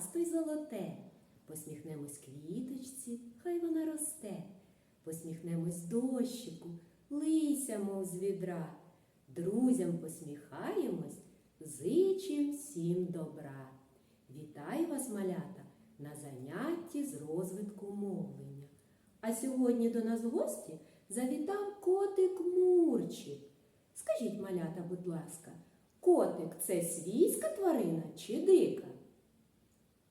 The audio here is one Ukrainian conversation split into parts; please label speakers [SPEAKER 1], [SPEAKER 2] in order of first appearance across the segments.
[SPEAKER 1] сріблясто й золоте. Посміхнемось квіточці, хай вона росте. Посміхнемось дощику, лися, мов з відра. Друзям посміхаємось, зичим всім добра. Вітаю вас, малята, на занятті з розвитку мовлення. А сьогодні до нас в гості завітав котик Мурчик. Скажіть, малята, будь ласка, котик це свійська тварина чи дика?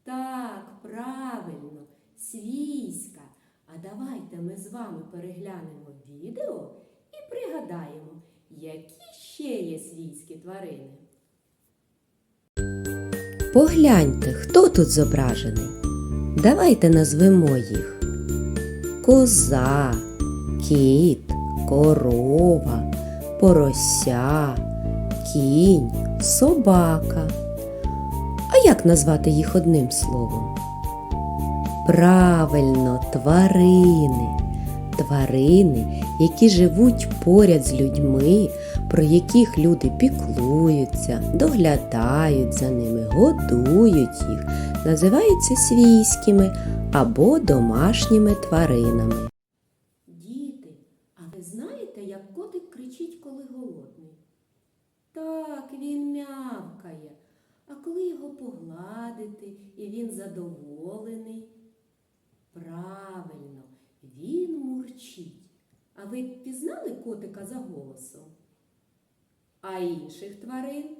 [SPEAKER 1] Так, правильно, свійська. А давайте ми з вами переглянемо відео і пригадаємо, які ще є свійські тварини.
[SPEAKER 2] Погляньте, хто тут зображений. Давайте назвемо їх. Коза, кіт, корова, порося, кінь, собака. Як назвати їх одним словом? Правильно, тварини. Тварини, які живуть поряд з людьми, про яких люди піклуються, доглядають за ними, годують їх, називаються свійськими або домашніми тваринами.
[SPEAKER 1] Діти, а ви знаєте, як котик кричить, коли голодний? Так, він мявкає. А коли його погладити і він задоволений? Правильно, він мурчить. А ви пізнали котика за голосом? А інших тварин?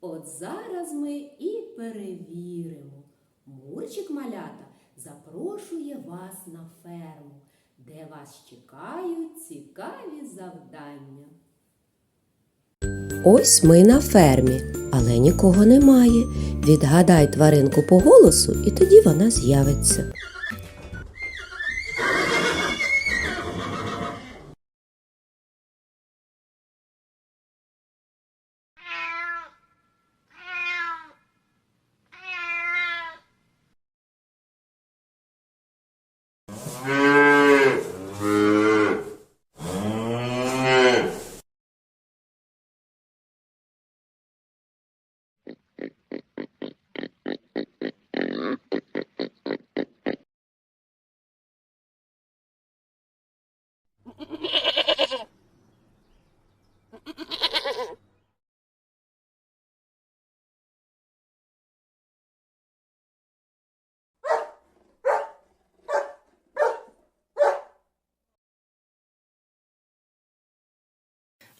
[SPEAKER 1] От зараз ми і перевіримо. Мурчик малята запрошує вас на ферму, де вас чекають цікаві завдання.
[SPEAKER 2] Ось ми на фермі, але нікого немає. Відгадай тваринку по голосу, і тоді вона з'явиться.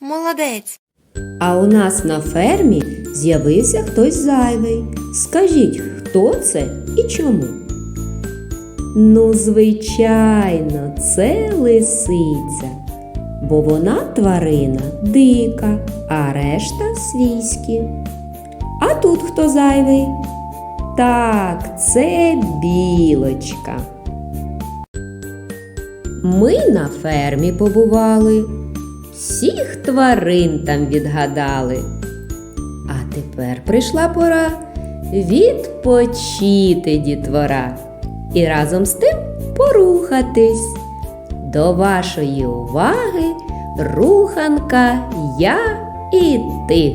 [SPEAKER 3] Молодець.
[SPEAKER 2] А у нас на фермі з'явився хтось зайвий. Скажіть, хто це і чому? Ну, звичайно, це лисиця, бо вона тварина дика, а решта свійські. А тут хто зайвий? Так, це білочка. Ми на фермі побували, всіх тварин там відгадали. А тепер прийшла пора відпочити дітвора і разом з тим порухатись. До вашої уваги руханка я і ти.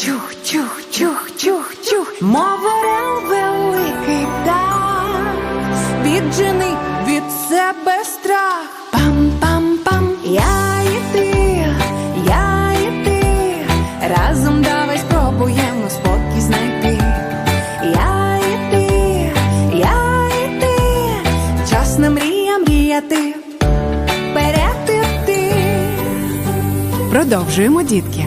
[SPEAKER 3] тюх, тюх, тюх, тюх, тюх, мов орел великий птах, віджени від себе страх. Пам-пам-пам, я і ти, я і ти, разом давай спробуємо спокій знайти. Я і ти, я і ти, час на мрія мріяти. Продовжуємо, дітки.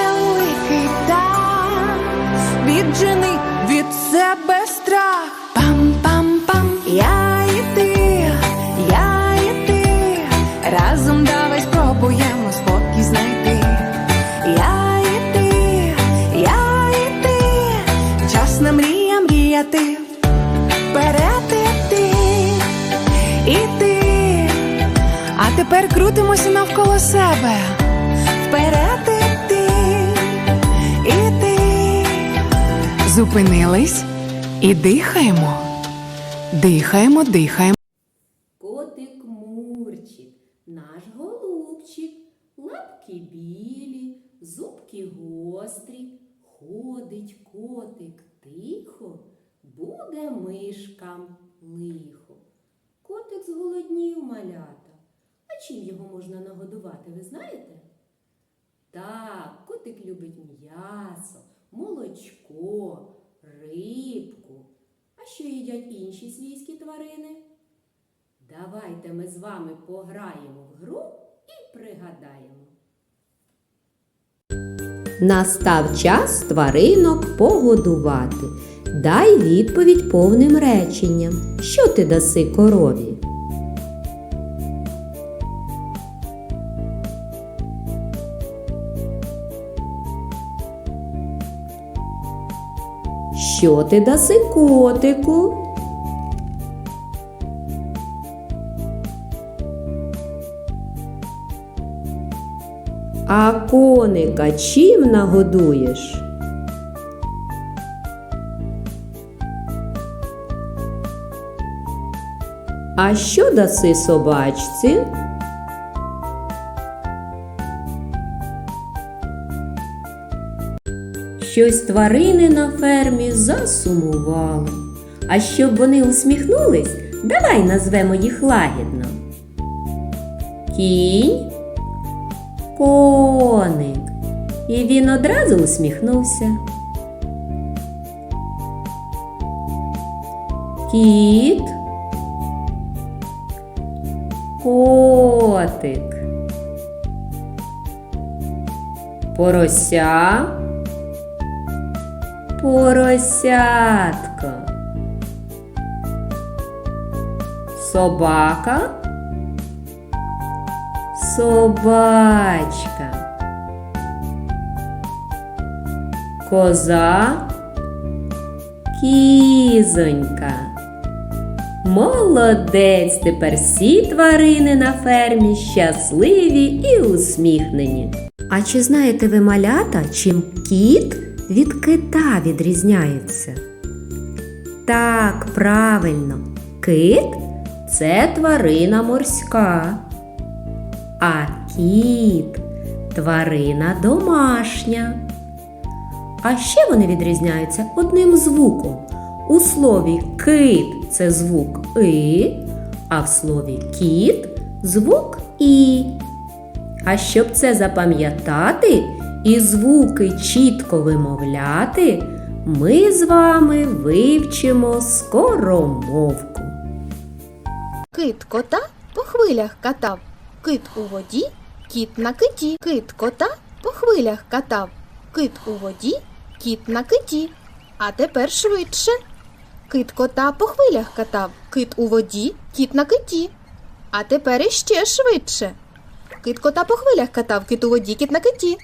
[SPEAKER 3] так, віджени від себе страх. Пам-пам-пам, я і ти, я і ти, разом давай спробуємо спокій знайти. Я і ти, я і ти, час на мрія мріяти, вперед іти, іти. А тепер крутимося навколо себе. Зупинились і дихаємо. Дихаємо, дихаємо.
[SPEAKER 1] Котик Мурчик, наш голубчик, лапки білі, зубки гострі, ходить котик тихо, буде мишкам лихо. Котик зголоднів малята. А чим його можна нагодувати, ви знаєте? Так, котик любить м'ясо, молочко, рибку. А що їдять інші свійські тварини? Давайте ми з вами пограємо в гру і пригадаємо.
[SPEAKER 2] Настав час тваринок погодувати. Дай відповідь повним реченням. Що ти даси корові? Що ти даси котику? А коника чим нагодуєш? А що даси собачці? Щось тварини на фермі засумували. А щоб вони усміхнулись, давай назвемо їх лагідно. Кінь, коник. І він одразу усміхнувся. Кіт, котик. Порося, поросятко. Собака, собачка. Коза, кізонька. Молодець! Тепер всі тварини на фермі щасливі і усміхнені. А чи знаєте ви малята, чим кіт від кита відрізняється? Так, правильно, кит це тварина морська, а кіт тварина домашня. А ще вони відрізняються одним звуком. У слові кит це звук и, а в слові кіт звук і. А щоб це запам'ятати і звуки чітко вимовляти, ми з вами вивчимо скоромовку.
[SPEAKER 4] Кит кота по хвилях катав. Кит у воді, кіт на киті. Кит кота по хвилях катав. Кит у воді, кіт на киті. А тепер швидше. Кит кота по хвилях катав. Кит у воді, кіт на киті. А тепер іще швидше. Кит кота по хвилях катав, кит у воді, кіт на киті.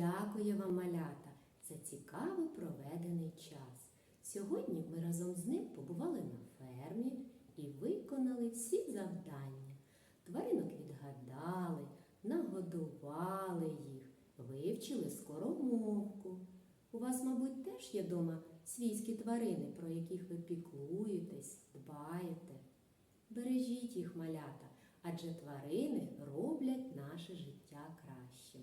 [SPEAKER 1] Дякує вам, малята, за цікаво проведений час. Сьогодні ми разом з ним побували на фермі і виконали всі завдання. Тваринок відгадали, нагодували їх, вивчили скоромовку. У вас, мабуть, теж є дома свійські тварини, про яких ви піклуєтесь, дбаєте. Бережіть їх, малята, адже тварини роблять наше життя кращим.